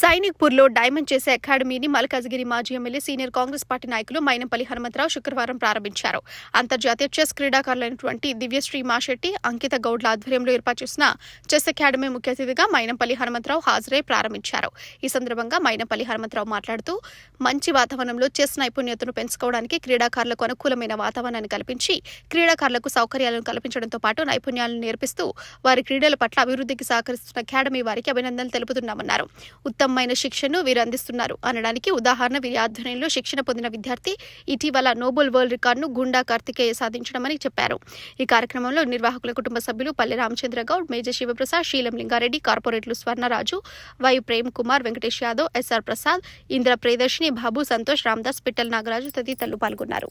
సైనిక్పూర్లో diamond చేసే అకాడమీని మల్కాజ్గిరి మాజీ MLA senior Congress party నాయకులు మైనంపల్లి హనుమంతరావు శుక్రవారం ప్రారంభించారు. అంతర్జాతీయ చెస్ క్రీడాకారులైనటువంటి దివ్యశ్రీ మాషెట్టి అంకిత గౌడ్ల ఆధ్వర్యంలో ఏర్పాటు చేసిన చెస్ అకాడమీ ముఖ్య అతిథిగా మైనంపల్లి హనుమంతరావు హాజరై ప్రారంభించారు. ఈ సందర్భంగా మైనంపల్లి హనుమంతరావు మాట్లాడుతూ మంచి వాతావరణంలో చెస్ నైపుణ్యతను పెంచుకోవడానికి క్రీడాకారులకు అనుకూలమైన వాతావరణాన్ని కల్పించి క్రీడాకారులకు సౌకర్యాలను కల్పించడంతో పాటు నైపుణ్యాలను నేర్పిస్తూ వారి క్రీడల పట్ల అభివృద్ధికి సహకరిస్తున్న అకాడమీ వారికి అభినందనలు తెలుపుతున్నామన్నారు. ఉత్తమమైన శిక్షను వీరు అందిస్తున్నారు. అనడానికి ఉదాహరణ వీరి ఆధ్వర్యంలో శిక్షణ పొందిన విద్యార్థి ఇటీవల నోబెల్ వరల్డ్ రికార్డును గుండా కార్తికేయ సాధించడమని చెప్పారు. ఈ కార్యక్రమంలో నిర్వాహకుల కుటుంబ సభ్యులు పల్లె రామచంద్ర గౌడ్ మేజర్ శివప్రసాద్ శీలం లింగారెడ్డి కార్పొరేట్లు స్వర్ణరాజు వై ప్రేమ్ కుమార్ వెంకటేష్ యాదవ్ ఎస్ఆర్ ప్రసాద్ ఇంద్ర ప్రియదర్శిని బాబు సంతోష్ రామదాస్ పిట్టల్ నాగరాజు తదితరులు పాల్గొన్నారు.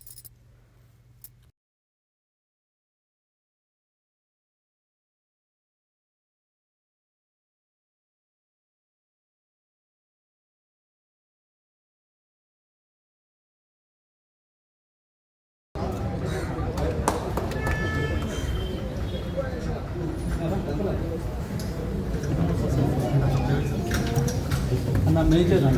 那没这个